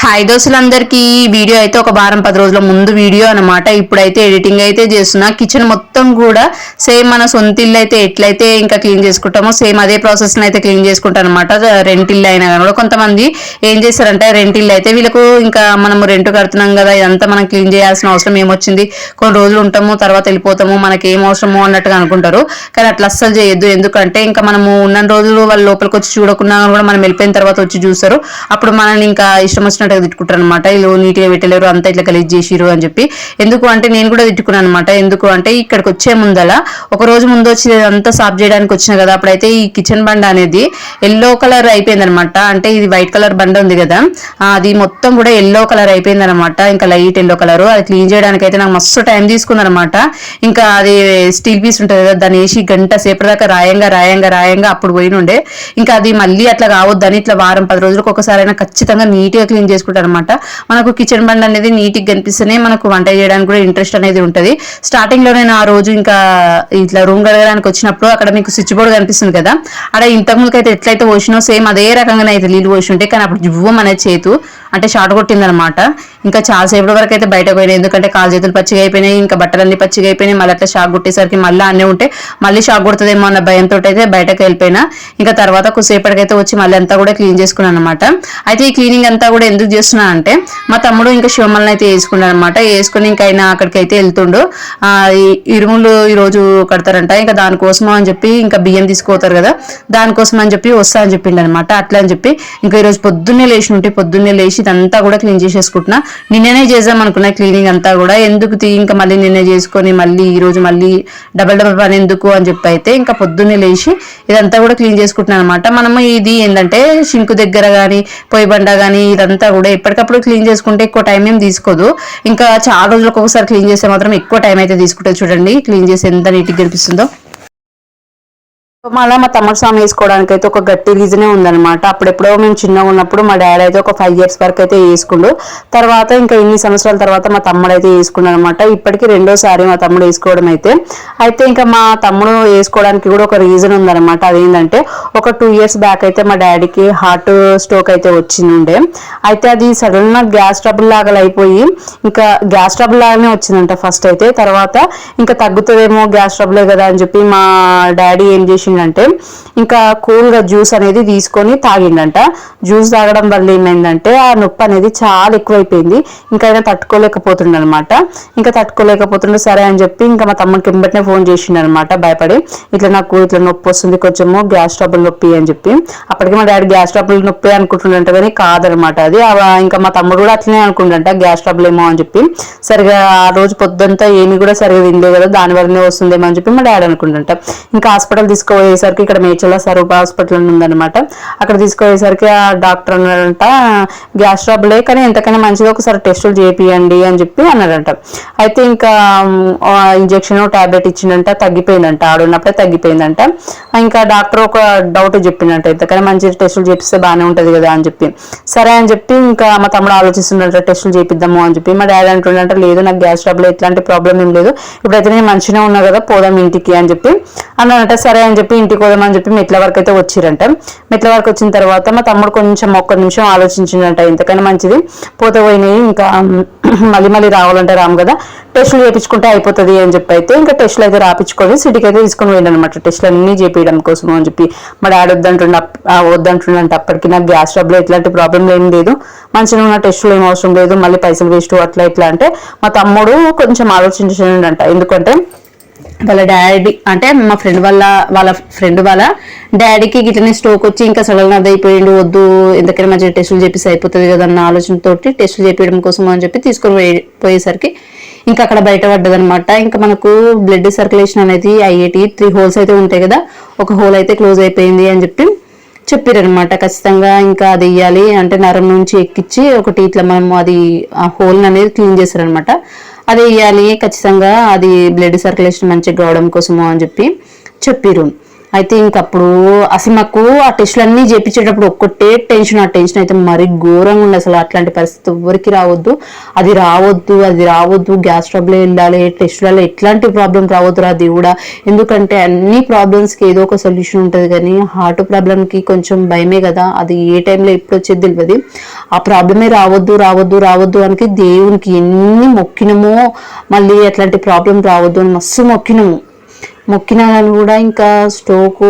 Hi దోస్తులందరికీ. ఈ video అయితే ఒక వారం పది రోజుల ముందు వీడియో అనమాట ఇప్పుడైతే ఎడిటింగ్ అయితే చేస్తున్నా. కిచెన్ మొత్తం కూడా సేమ్ మన సొంత ఇల్లు అయితే ఎట్లయితే ఇంకా క్లీన్ చేసుకుంటామో సేమ్ అదే ప్రాసెస్ని అయితే క్లీన్ చేసుకుంటాం అనమాట రెంట్ ఇల్లు అయినా కానీ కూడా కొంతమంది ఏం చేస్తారంటే రెంట్ ఇల్లు అయితే వీళ్ళకు ఇంకా మనము రెంట్ కడుతున్నాం కదా ఇదంతా మనం క్లీన్ చేయాల్సిన అవసరం ఏమొచ్చింది? కొన్ని రోజులు ఉంటాము తర్వాత వెళ్ళిపోతాము మనకి ఏం అవసరమో అన్నట్టుగా అనుకుంటారు. కానీ అట్లా అస్సలు చేయొద్దు. ఎందుకంటే ఇంకా మనము ఉన్న రోజులు వాళ్ళ లోపలికి వచ్చి చూడకున్నా కూడా మనం వెళ్ళిపోయిన తర్వాత వచ్చి చూస్తారు. అప్పుడు మనల్ని ఇంకా ఇష్టం వచ్చినట్టుగా తిట్టుకుంటారు అనమాట ఇల్లు నీట్గా పెట్టలేరు అంతా ఇట్లా కలిసి చేసిరు అని చెప్పి. ఎందుకు అంటే నేను కూడా తిట్టుకున్నాను అనమాట ఎందుకు అంటే ఇక్కడికి వచ్చే ముందల ఒక రోజు ముందు వచ్చి అంతా సాఫ్ చేయడానికి వచ్చిన కదా అప్పుడైతే ఈ కిచెన్ బండ అనేది ఎల్లో కలర్ అయిపోయింది అనమాట అంటే ఇది వైట్ కలర్ బండ ఉంది కదా అది మొత్తం కూడా ఎల్లో కలర్ అయిపోయింది అనమాట ఇంకా లైట్ ఎల్లో కలర్ అది క్లీన్ చేయడానికి అయితే నాకు మస్తు టైం తీసుకుంది అనమాట ఇంకా అది స్టీల్ పీస్ ఉంటుంది కదా దాన్ని వేసి గంట సేపు దాకా రాయంగా రాయంగా రాయంగా అప్పుడు పోయినుండే. ఇంకా అది మళ్ళీ అట్లా కావద్దని ఇట్లా వారం పది రోజులకు ఒకసారి అయినా ఖచ్చితంగా నీట్గా క్లీన్ క్లీన్ చేసుకుంటారు అనమాట మనకు కిచెన్ బండ్ అనేది నీట్ కనిపిస్తేనే మనకు వంట చేయడానికి కూడా ఇంట్రెస్ట్ అనేది ఉంటుంది. స్టార్టింగ్లో నేను ఆ రోజు ఇంకా ఇట్లా రూమ్ కడగడానికి వచ్చినప్పుడు అక్కడ మీకు స్విచ్ బోర్డ్ కనిపిస్తుంది కదా? అక్కడ ఇంతకుముందుకు అయితే ఎట్లయితే పోసినో సేమ్ అదే రకంగానే అయితే నీళ్ళు పోసి ఉంటే కానీ అప్పుడు జువ్వం అనేది చేతు అంటే షార్ట్ కొట్టిందనమాట ఇంకా చాలా సేపటి వరకు అయితే బయట పోయినాయి ఎందుకంటే కాలు చేతులు పచ్చిగా అయిపోయినాయి ఇంకా బట్టలన్నీ పచ్చిగా అయిపోయినాయి మళ్ళీ అట్లా షాక్ కొట్టేసరికి మళ్ళీ అన్నీ ఉంటే మళ్ళీ షాక్ కొడుతుందేమో అన్న భయంతో అయితే బయటకు వెళ్ళిపోయినా. ఇంకా తర్వాత కొద్దిసేపటికైతే వచ్చి మళ్ళీ అంతా కూడా క్లీన్ చేసుకున్నాను అనమాట అయితే ఈ క్లీనింగ్ అంతా కూడా ఎందుకు చేస్తున్నా అంటే మా తమ్ముడు ఇంకా శివమల్ని అయితే వేసుకున్నాడు అనమాట వేసుకుని ఇంకా ఆయన అక్కడికి అయితే వెళ్తుండు. ఆ ఈ ఇరుములు ఈ రోజు కడతారంట. ఇంకా దానికోసం అని చెప్పి ఇంకా బియ్యం తీసుకుపోతారు కదా దానికోసం అని చెప్పి వస్తా అని చెప్పిండు అనమాట అట్లా అని చెప్పి ఇంకా ఈ రోజు పొద్దున్నే లేచి ఉంటే పొద్దున్నే లేచి ఇదంతా కూడా క్లీన్ చేసేసుకుంటున్నా. నిన్ననే చేద్దాం అనుకున్నా క్లీనింగ్ అంతా కూడా. ఎందుకు ఇంకా మళ్ళీ నిన్నే చేసుకొని మళ్ళీ ఈరోజు మళ్ళీ డబల్ డబల్ పని ఎందుకు అని చెప్పి అయితే ఇంకా పొద్దున్నే లేచి ఇదంతా కూడా క్లీన్ చేసుకుంటున్నాను అనమాట మనము ఇది ఏంటంటే షింకు దగ్గర కానీ పొయ్యి బండ కానీ ఇదంతా కూడా ఎప్పటికప్పుడు క్లీన్ చేసుకుంటే ఎక్కువ టైం ఏం తీసుకోదు. ఇంకా చాలా రోజులకు ఒకసారి క్లీన్ చేస్తే మాత్రం ఎక్కువ టైం అయితే తీసుకుంటుంది. చూడండి క్లీన్ చేసి ఎంత నీట్గా కనిపిస్తుందో. మళ్ళీ మా తమ్ముడు స్వామి వేసుకోవడానికి అయితే ఒక గట్టి రీజనే ఉందన్నమాట. అప్పుడెప్పుడో మేము చిన్నగా ఉన్నప్పుడు మా డాడీ అయితే ఒక ఫైవ్ ఇయర్స్ వరకు అయితే వేసుకుండు. తర్వాత ఇంకా ఇన్ని సంవత్సరాల తర్వాత మా తమ్ముడు అయితే వేసుకున్నాడు అనమాట ఇప్పటికీ రెండోసారి మా తమ్ముడు వేసుకోవడం అయితే. అయితే ఇంకా మా తమ్ముడు వేసుకోవడానికి కూడా ఒక రీజన్ ఉందన్నమాట. అదేంటంటే ఒక టూ ఇయర్స్ బ్యాక్ అయితే మా డాడీకి హార్ట్ స్ట్రోక్ అయితే వచ్చిండే అయితే అది సడన్గా గ్యాస్ ట్రబుల్ లాగా అయిపోయి ఇంకా గ్యాస్ ట్రబుల్ లాగానే వచ్చిందంట ఫస్ట్ అయితే. తర్వాత ఇంకా తగ్గుతుందేమో గ్యాస్ ట్రబులే కదా అని చెప్పి మా డాడీ ఏం చేసి చేసిండంటే ఇంకా కూల్గా జ్యూస్ అనేది తీసుకొని తాగిండంట. జ్యూస్ తాగడం వల్ల ఏమైందంటే ఆ నొప్పి అనేది చాలా ఎక్కువైపోయింది. ఇంకా ఆయన తట్టుకోలేకపోతుండనమాట. ఇంకా తట్టుకోలేకపోతుండే సరే అని చెప్పి ఇంకా మా తమ్మకి వెంబటనే ఫోన్ చేసిండు అనమాట భయపడి. ఇట్లా నాకు ఇట్లా నొప్పి వస్తుంది కొంచెము గ్యాస్ ట్రబుల్ నొప్పి అని చెప్పి. అప్పటికి మా డాడీ గ్యాస్ ట్రబుల్ నొప్పి అనుకుంటుండంట కానీ కాదనమాట అది. ఇంకా మా తమ్ముడు కూడా అట్లనే అనుకుంటుంట గ్యాస్ ట్రబుల్ ఏమో అని చెప్పి. సరిగా ఆ రోజు పొద్దుంతా ఏమి కూడా సరిగా తినలేదు కదా దాని వల్లనే వస్తుందేమో అని చెప్పి మా డాడీ అనుకుంటుంట ఇంకా హాస్పిటల్ తీసుకుపోయేసరికి ఇక్కడ మేచల స్వరూప హాస్పిటల్ అని ఉందన్నమాట. అక్కడ తీసుకుపోయేసరికి ఆ డాక్టర్ అన్నాడంట గ్యాస్ ట్రబులే కానీ ఎంతకైనా మంచిగా ఒకసారి టెస్టులు చేపియండి అని చెప్పి అన్నాడంట. అయితే ఇంకా ఇంజెక్షన్ టాబ్లెట్ ఇచ్చిండంట తగ్గిపోయిందంట ఆడున్నప్పుడే తగ్గిపోయిందంట. ఇంకా డాక్టర్ ఒక డౌట్ చెప్పిందంట ఎంతకైనా మంచి టెస్టులు చేపిస్తే బాగానే ఉంటుంది కదా అని చెప్పి. సరే అని చెప్పి ఇంకా మా తమ్ముడు ఆలోచిస్తుండంట టెస్టులు చేపిద్దాము అని చెప్పి. మా డాడీ అంటుండంట లేదు నాకు గ్యాస్ ట్రబుల్ ఎట్లాంటి ప్రాబ్లం ఏం లేదు. ఇప్పుడైతే నేను మంచిగా ఉన్నా కదా పోదాం ఇంటికి అని చెప్పి. అన్నాడంట సరే అని చెప్పి. ఇంటికి పోదాం చెప్పి మెట్ల వరకు అయితే వచ్చిరంట మెట్ల వరకు వచ్చిన తర్వాత మా తమ్ముడు కొంచెం ఒక్క నిమిషం ఆలోచించిందంట ఇంతకన్నా మంచిది? పోతే పోయినాయి ఇంకా మళ్ళీ మళ్ళీ రావాలంటే రాము కదా. టెస్టులు చేయించుకుంటే అయిపోతుంది అని చెప్పి అయితే ఇంకా టెస్టులు అయితే రాపించుకొని సిటీకి అయితే తీసుకొని పోయిండు అనమాట టెస్టులు అన్ని చేపించడం కోసం అని చెప్పి మా డాడీ వద్దంటుండ వద్దంటుండంట అప్పటికి. నాకు గ్యాస్ ట్రబుల్ ఎట్లాంటి ప్రాబ్లం ఏం లేదు. మంచిగా ఉన్న టెస్టులు ఏం అవసరం లేదు. మళ్ళీ పైసలు వేస్ట్ అట్లా ఇట్లా అంటే మా తమ్ముడు కొంచెం ఆలోచించండి ఎందుకంటే వాళ్ళ డాడీ అంటే మా ఫ్రెండ్ వాళ్ళ వాళ్ళ ఫ్రెండ్ వాళ్ళ డాడీకి గిట్లనే స్ట్రోక్ వచ్చి ఇంకా సడన్ అది అయిపోయిండు వద్దు ఎందుకైనా మంచిగా టెస్టులు చేపిస్తే అయిపోతుంది కదా అన్న ఆలోచనతో టెస్టులు చేపించడం కోసం అని చెప్పి తీసుకొని పోయేసరికి ఇంకా అక్కడ బయట పడ్డదనమాట ఇంకా మనకు బ్లడ్ సర్క్యులేషన్ అనేది అయ్యేటి త్రీ హోల్స్ అయితే ఉంటాయి కదా ఒక హోల్ అయితే క్లోజ్ అయిపోయింది అని చెప్పి చెప్పారనమాట ఖచ్చితంగా ఇంకా అది ఇయ్యాలి అంటే నరం నుంచి ఎక్కించి ఒకటి ఇట్లా మనము అది ఆ హోల్ అనేది క్లీన్ చేశారనమాట అది వేయాలి ఖచ్చితంగా అది బ్లడ్ సర్క్యులేషన్ మంచిగా కావడం కోసము అని చెప్పి చెప్పిరు అయితే ఇంకప్పుడు అసలు మాకు ఆ టెస్టులు అన్ని చేపించేటప్పుడు ఒక్కటే టెన్షన్. ఆ టెన్షన్ అయితే మరి ఘోరంగా ఉంది అసలు అట్లాంటి పరిస్థితి ఎవరికి రావద్దు. అది రావద్దు అది రావద్దు. గ్యాస్ ట్రబుల్ వెళ్ళాలి టెస్టులలో ఎట్లాంటి ప్రాబ్లం రావద్దు రా దేవుడా. ఎందుకంటే అన్ని ప్రాబ్లమ్స్కి ఏదో ఒక సొల్యూషన్ ఉంటుంది కానీ హార్ట్ ప్రాబ్లంకి కొంచెం భయమే కదా. అది ఏ టైంలో ఎప్పుడు వచ్చేది తెలియదు ఆ ప్రాబ్లమే రావద్దు రావద్దు రావద్దు అని దేవునికి ఎన్ని మొక్కినమో మళ్ళీ అట్లాంటి ప్రాబ్లం రావద్దు అని మస్తు మొక్కినము. మొక్కిన కానీ కూడా ఇంకా స్టోకు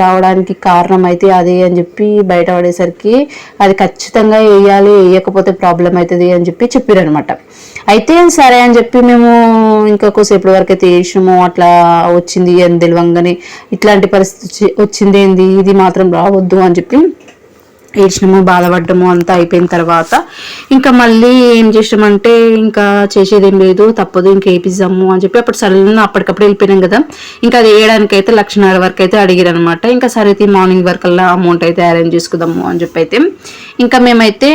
రావడానికి కారణం అయితే అదే అని చెప్పి బయట పడేసరికి అది ఖచ్చితంగా వేయాలి వేయకపోతే ప్రాబ్లం అవుతుంది అని చెప్పి చెప్పారనమాట అయితే సరే అని చెప్పి మేము ఇంకా కొద్దిసేపటి వరకు అయితే వేసినాము అట్లా వచ్చింది అని తెలియంగానే ఇట్లాంటి పరిస్థితి వచ్చింది ఏంది ఇది మాత్రం రావద్దు అని చెప్పి ఏడ్చినము బాధపడ్డము అంతా అయిపోయిన తర్వాత ఇంకా మళ్ళీ ఏం చేసామంటే ఇంకా చేసేదేం లేదు తప్పదు ఇంకా వేపిద్దాము అని చెప్పి అప్పుడు సడన్ అప్పటికప్పుడు వెళ్ళిపోయినాం కదా. ఇంకా అది వేయడానికి అయితే లక్షన్నర వరకు అయితే అడిగారు అనమాట ఇంకా సరే అయితే మార్నింగ్ వరకు అలా అమౌంట్ అయితే అరేంజ్ చేసుకుందాము అని చెప్పి అయితే ఇంకా మేమైతే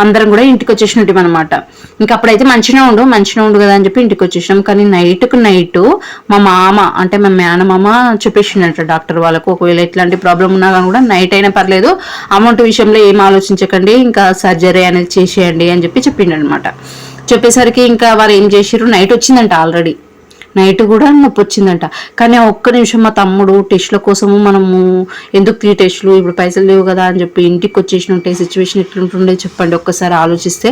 అందరం కూడా ఇంటికి వచ్చేసినట్టు అనమాట ఇంకా అప్పుడైతే మంచిగా ఉండు మంచిగా ఉండు కదా అని చెప్పి ఇంటికి వచ్చేసినాం. కానీ నైట్కు నైట్ మా మామ అంటే మా మేనమామ చెప్పేసిండట డాక్టర్ వాళ్ళకు ఒకవేళ ఇట్లాంటి ప్రాబ్లం ఉన్నా కానీ కూడా నైట్ అయినా పర్లేదు అమౌంట్ విషయంలో ఏం ఆలోచించకండి ఇంకా సర్జరీ అనేది చేసేయండి అని చెప్పి చెప్పిండనమాట చెప్పేసరికి ఇంకా వారు ఏం చేసారు నైట్ వచ్చిందంట ఆల్రెడీ. నైట్ కూడా నొప్పి వచ్చిందంట కానీ ఆ ఒక్క నిమిషం మా తమ్ముడు టెస్ట్ల కోసము మనము ఎందుకు త్రీ టెస్టులు ఇప్పుడు పైసలు లేవు కదా అని చెప్పి ఇంటికి వచ్చేసిన. ఉంటే సిచ్యువేషన్ ఎట్లుంటుండే చెప్పండి ఒక్కసారి ఆలోచిస్తే.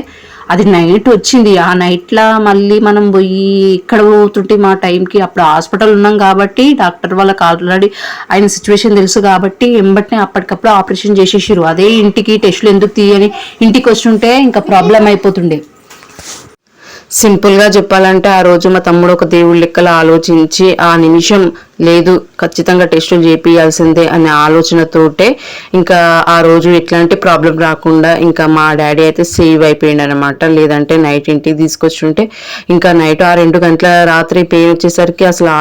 అది నైట్ వచ్చింది. ఆ నైట్లో మళ్ళీ మనం పోయి ఇక్కడ పోతుంటే మా టైంకి అప్పుడు హాస్పిటల్ ఉన్నాం కాబట్టి డాక్టర్ వాళ్ళకి ఆల్రెడీ ఆయన సిచ్యువేషన్ తెలుసు కాబట్టి ఎంబట్నే అప్పటికప్పుడు ఆపరేషన్ చేసేసారు అదే ఇంటికి టెస్టులు ఎందుకు తీయని ఇంటికి వచ్చుంటే ఇంకా ప్రాబ్లం అయిపోతుండే. సింపుల్గా చెప్పాలంటే ఆ రోజు మా తమ్ముడు ఒక దేవుడి లెక్కల ఆలోచించి ఆ నిమిషం లేదు ఖచ్చితంగా టెస్టులు చేపియాల్సిందే అనే ఆలోచనతోటే ఇంకా ఆ రోజు ఎట్లాంటి ప్రాబ్లం రాకుండా ఇంకా మా డాడీ అయితే సేవ్ అయిపోయింది అనమాట లేదంటే నైట్ ఇంటికి తీసుకొచ్చుంటే ఇంకా నైట్ ఆ రెండు గంటల రాత్రి పెయిన్ వచ్చేసరికి అసలు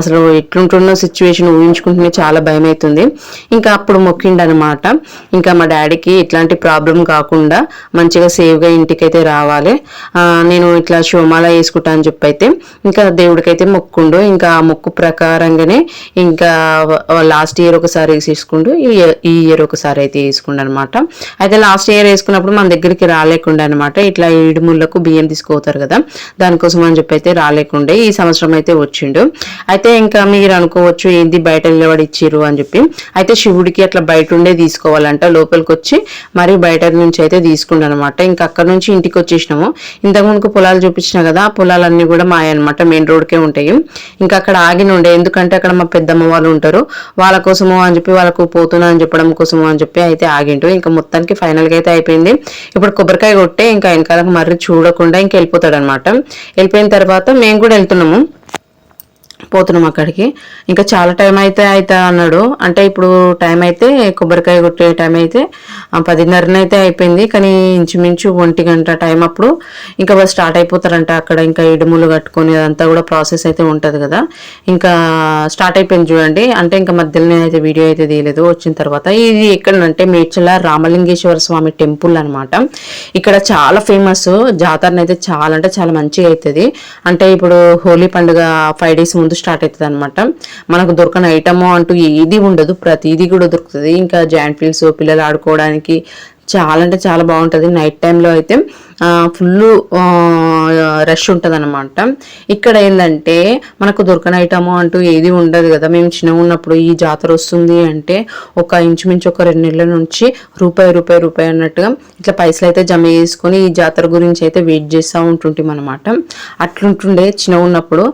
అసలు ఎట్లుంటున్న సిచ్యువేషన్ ఊహించుకుంటూనే చాలా భయం అవుతుంది ఇంకా అప్పుడు మొక్కిండనమాట ఇంకా మా డాడీకి ఎట్లాంటి ప్రాబ్లం కాకుండా మంచిగా సేవ్గా ఇంటికైతే రావాలి. నేను ఇట్లా శోమాల వేసుకుంటా అని చెప్పి అయితే ఇంకా దేవుడికైతే మొక్కుండు. ఇంకా ఆ మొక్కు ప్రకారం ప్రకారంగానే ఇంకా లాస్ట్ ఇయర్ ఒకసారి తీసుకుంటూ ఈ ఇయర్- ఈ ఇయర్ ఒకసారి అయితే వేసుకుండు అనమాట అయితే లాస్ట్ ఇయర్ వేసుకున్నప్పుడు మన దగ్గరికి రాలేకుండా అనమాట ఇట్లా ఇడుముళ్ళకు బియ్యం తీసుకుపోతారు కదా దానికోసం అని చెప్పి అయితే రాలేకుండే ఈ సంవత్సరం అయితే వచ్చిండు. అయితే ఇంకా మీరు అనుకోవచ్చు ఏంది బయట నిలబడి ఇచ్చిర్రు అని చెప్పి. అయితే శివుడికి అట్లా బయట ఉండే తీసుకోవాలంట లోపలికి వచ్చి మరి బయట నుంచి అయితే తీసుకుండు అనమాట ఇంకా అక్కడ నుంచి ఇంటికి వచ్చేసినాము. ఇంతకు ముందుకు పొలాలు చూపించిన కదా ఆ పొలాలన్నీ కూడా మాయ అనమాట మెయిన్ రోడ్కే ఉంటాయి. ఇంకా అక్కడ ఆగిన ఉండే ఎందుకంటే అక్కడ మా పెద్దమ్మ వాళ్ళు ఉంటారు. వాళ్ళ కోసము అని చెప్పి వాళ్ళకు పోతున్నా అని చెప్పడం కోసము అని చెప్పి అయితే ఆగిండు ఇంకా మొత్తానికి ఫైనల్గా అయితే అయిపోయింది. ఇప్పుడు కొబ్బరికాయ కొట్టే ఇంకా వెనకాలకు మర్రి చూడకుండా ఇంకా వెళ్ళిపోతాడు అనమాట వెళ్ళిపోయిన తర్వాత మేము కూడా వెళ్తున్నాము. పోతున్నాం అక్కడికి. ఇంకా చాలా టైం అయితే అయితే అన్నాడు. అంటే ఇప్పుడు టైం అయితే కొబ్బరికాయ కొట్టే టైం అయితే పదిన్నరన అయితే అయిపోయింది. కానీ ఇంచుమించు ఒంటి గంట టైం అప్పుడు ఇంకా వాళ్ళు స్టార్ట్ అయిపోతారంట అక్కడ. ఇంకా ఇడుములు కట్టుకొని అదంతా కూడా ప్రాసెస్ అయితే ఉంటుంది కదా. ఇంకా స్టార్ట్ అయిపోయింది చూడండి. అంటే ఇంకా మధ్యలో నేనైతే వీడియో అయితే తీయలేదు. వచ్చిన తర్వాత ఇది ఎక్కడంటే మేడ్చల రామలింగేశ్వర స్వామి టెంపుల్ అన్నమాట. ఇక్కడ చాలా ఫేమస్. జాతరనైతే అయితే చాలా అంటే చాలా మంచిగా అవుతుంది అంటే ఇప్పుడు హోలీ పండుగ ఫైవ్ డేస్ ముందు స్టార్ట్ అవుతుంది అనమాట మనకు దొరకని ఐటమ్ అంటూ ఏది ఉండదు. ప్రతిదీ కూడా దొరుకుతుంది. ఇంకా జాయింట్ ఫీల్స్ పిల్లలు ఆడుకోవడానికి చాలా అంటే చాలా బాగుంటుంది. నైట్ టైంలో అయితే ఫుల్ రష్ ఉంటుంది అనమాట ఇక్కడ ఏంటంటే మనకు దొరకని ఐటమ్ అంటూ ఏది ఉండదు కదా. మేము చిన్నగా ఉన్నప్పుడు ఈ జాతర వస్తుంది అంటే ఒక ఇంచుమించు ఒక రెండు నెలల నుంచి రూపాయి రూపాయి రూపాయి అన్నట్టుగా ఇట్లా పైసలు అయితే జమ చేసుకొని ఈ జాతర గురించి అయితే వెయిట్ చేస్తూ ఉంటుంటాం అనమాట అట్లుంటుండే చిన్నగా ఉన్నప్పుడు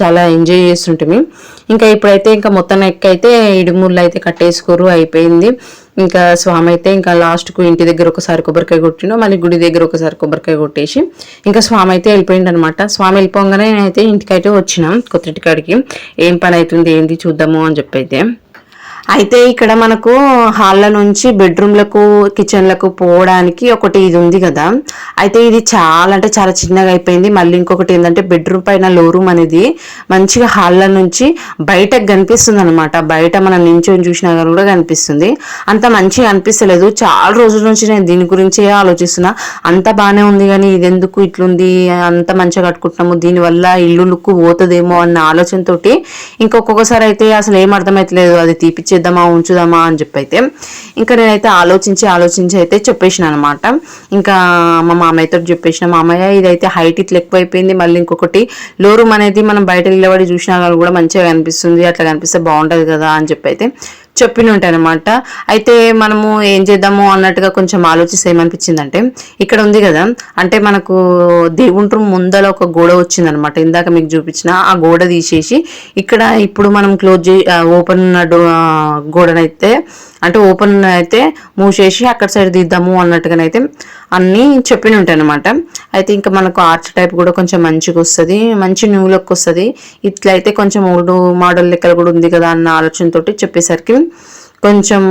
చాలా ఎంజాయ్ చేస్తుంటిమి. ఇంకా ఇప్పుడైతే ఇంకా మొత్తం ఎక్కైతే ఇడుముళ్ళు అయితే కట్టేసుకోరు అయిపోయింది. ఇంకా స్వామి అయితే ఇంకా లాస్ట్కు ఇంటి దగ్గర ఒకసారి కొబ్బరికాయ కొట్టిండు మళ్ళీ గుడి దగ్గర ఒకసారి కొబ్బరికాయ కొట్టేసి ఇంకా స్వామి అయితే వెళ్ళిపోయింది అనమాట స్వామి వెళ్ళిపోగానే నేనైతే ఇంటికైతే వచ్చిన కొత్త ఇంటికాడికి ఏం పని అవుతుంది ఏంది చూద్దాము అని చెప్పి అయితే ఇక్కడ మనకు హాల్ల నుంచి బెడ్రూమ్లకు కిచెన్లకు పోవడానికి ఒకటి ఇది ఉంది కదా. అయితే ఇది చాలా అంటే చాలా చిన్నగా అయిపోయింది. మళ్ళీ ఇంకొకటి ఏంటంటే బెడ్రూమ్ పైన లో రూమ్ అనేది మంచిగా హాల్ల నుంచి బయటకు కనిపిస్తుంది అనమాట బయట మనం నించొని చూసినా కానీ కూడా కనిపిస్తుంది. అంత మంచిగా అనిపిస్తలేదు. చాలా రోజుల నుంచి నేను దీని గురించే ఆలోచిస్తున్నా. అంత బాగానే ఉంది కానీ ఇది ఎందుకు ఇట్లుంది? అంత మంచిగా కట్టుకుంటున్నాము. దీనివల్ల ఇల్లు లుక్కు పోతుందేమో అన్న ఆలోచనతోటి ఇంకొకొకసారి అయితే అసలు ఏం అర్థమవుతలేదు అది చేద్దామా ఉంచుదామా అని చెప్పి అయితే ఇంకా నేనైతే ఆలోచించి ఆలోచించి అయితే చెప్పేసిన అనమాట ఇంకా మా మామయ్యతో చెప్పేసిన మామయ్య ఇదైతే హైట్ ఇట్లా ఎక్కువైపోయింది మళ్ళీ ఇంకొకటి లో రూమ్ అనేది మనం బయట నిలబడి చూసినా కూడా మంచిగా కనిపిస్తుంది అట్లా కనిపిస్తే బాగుంటుంది కదా అని చెప్పి అయితే చెప్పిన అనమాట అయితే మనము ఏం చేద్దాము అన్నట్టుగా కొంచెం ఆలోచిస్తే ఏమనిపించిందంటే ఇక్కడ ఉంది కదా అంటే మనకు దేవుంట్రు ముందర ఒక గోడ వచ్చిందనమాట. ఇందాక మీకు చూపించిన ఆ గోడ తీసేసి ఇక్కడ ఇప్పుడు మనం క్లోజ్ చే ఓపెన్ ఉన్న గోడనైతే అంటే ఓపెన్ అయితే మూసేసి అక్కడ సైడ్ తీద్దాము అన్నట్టుగానైతే అన్నీ చెప్పిన ఉంటాయి అనమాట అయితే ఇంకా మనకు ఆర్చ్ టైప్ కూడా కొంచెం మంచిగా వస్తుంది మంచి న్యూ లుక్ వస్తుంది. ఇట్లయితే కొంచెం ఓల్డ్ మోడల్ లెక్కలు కూడా ఉంది కదా అన్న ఆలోచనతోటి చెప్పేసరికి కొంచెం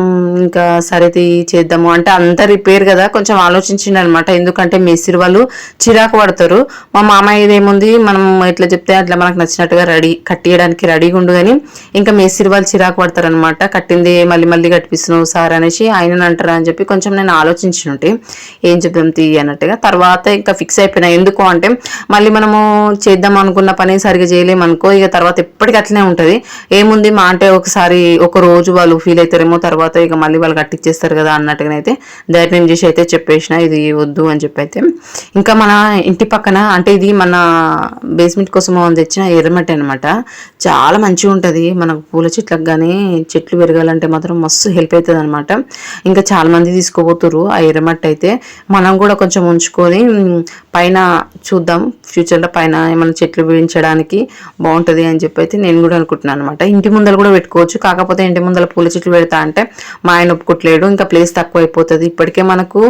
ఇంకా సరిది చేద్దాము. అంటే అంత రిపేర్ కదా కొంచెం ఆలోచించిండు అనమాట ఎందుకంటే మేస్త్రి వాళ్ళు చిరాకు పడతారు. మా మామయ్య ఏముంది మనం ఎట్లా చెప్తే అట్లా మనకు నచ్చినట్టుగా రెడీ కట్టియడానికి రెడీగా ఉండు కానీ ఇంకా మేస్త్రి వాళ్ళు చిరాకు పడతారు అనమాట కట్టింది మళ్ళీ మళ్ళీ కట్టిస్తున్నావు సార్ అనేసి ఆయన అంటారా అని చెప్పి కొంచెం నేను ఆలోచించినట్టు ఏం చెప్దాం తీ అన్నట్టుగా. తర్వాత ఇంకా ఫిక్స్ అయిపోయినా. ఎందుకు అంటే మళ్ళీ మనము చేద్దాం అనుకున్న పని సరిగా చేయలేము అనుకో ఇక తర్వాత ఎప్పటికీ అట్లనే ఉంటుంది. ఏముంది మా అంటే ఒకసారి ఒక రోజు వాళ్ళు ఫీల్ అవుతారు చేస్తారేమో తర్వాత ఇక మళ్ళీ వాళ్ళు కట్టించేస్తారు కదా అన్నట్టుగా అయితే ధైర్యం చేసి అయితే చెప్పేసిన ఇది వద్దు అని చెప్పి అయితే ఇంకా మన ఇంటి పక్కన అంటే ఇది మన బేస్మెంట్ కోసం తెచ్చిన ఎర్రమట్టి అనమాట చాలా మంచిగా ఉంటుంది. మనకు పూల చెట్లకు కానీ చెట్లు పెరగాలంటే మాత్రం మస్తు హెల్ప్ అవుతుంది అనమాట ఇంకా చాలా మంది తీసుకోబోతురు ఆ ఎర్రమట్టి అయితే. మనం కూడా కొంచెం ఉంచుకొని పైన చూద్దాం. ఫ్యూచర్లో పైన ఏమైనా చెట్లు పెంచడానికి బాగుంటుంది అని చెప్పి అయితే నేను కూడా అనుకుంటున్నాను అనమాట ఇంటి ముందర కూడా పెట్టుకోవచ్చు. కాకపోతే ఇంటి ముందర పూల చెట్లు పెడితే అంటే మా ఆయన ఒప్పుకోట్లేడు ఇంకా ప్లేస్ తక్కువ అయిపోతుంది ఇప్పటికే మనకు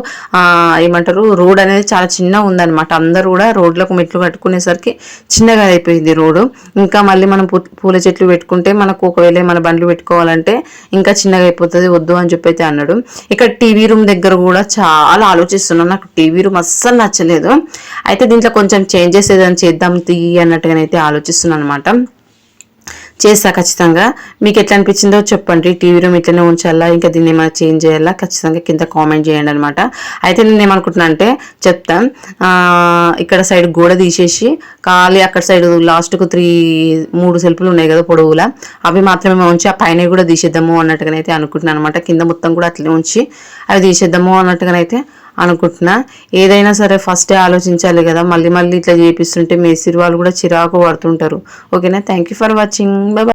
ఏమంటారు రోడ్ అనేది చాలా చిన్నగా ఉందన్నమాట. అందరూ కూడా రోడ్లకు మెట్లు కట్టుకునేసరికి చిన్నగా అయిపోయింది రోడ్డు ఇంకా మళ్ళీ మనం పూల చెట్లు పెట్టుకుంటే మనకు ఒకవేళ మన బండ్లు పెట్టుకోవాలంటే ఇంకా చిన్నగా అయిపోతుంది వద్దు అని చెప్పి అయితే అన్నాడు. ఇక్కడ టీవీ రూమ్ దగ్గర కూడా చాలా ఆలోచిస్తున్నాను. నాకు టీవీ రూమ్ అస్సలు నచ్చలేదు. అయితే దీంట్లో కొంచెం చేంజెస్ ఏదైనా చేద్దాం తీ అన్నట్టుగానైతే ఆలోచిస్తున్నాను అనమాట చేసా ఖచ్చితంగా. మీకు ఎట్లా అనిపించిందో చెప్పండి. టీవీ రూమ్ ఇట్లనే ఉంచాలా? ఇంకా దీన్ని ఏమైనా చేంజ్ చేయాలా? ఖచ్చితంగా కింద కామెంట్ చేయండి అనమాట అయితే నేను ఏమనుకుంటున్నా అంటే చెప్తాను ఇక్కడ సైడ్ గోడ తీసేసి ఖాళీ అక్కడ సైడ్ లాస్ట్కు త్రీ మూడు సెల్ఫ్లు ఉన్నాయి కదా పొడవులా? అవి మాత్రమే ఉంచి ఆ పైన కూడా తీసేద్దాము అన్నట్టుగానైతే అనుకుంటున్నాను అనమాట కింద మొత్తం కూడా అట్లనే ఉంచి అవి తీసేద్దాము అన్నట్టుగానైతే అనుకుంటున్నా. ఏదైనా సరే ఫస్టే ఆలోచించాలి కదా. మళ్ళీ మళ్ళీ ఇట్లా చేపిస్తుంటే మేసిరి వాళ్ళు కూడా చిరాకు పడుతుంటారు. ఓకేనా? Thank you for watching bye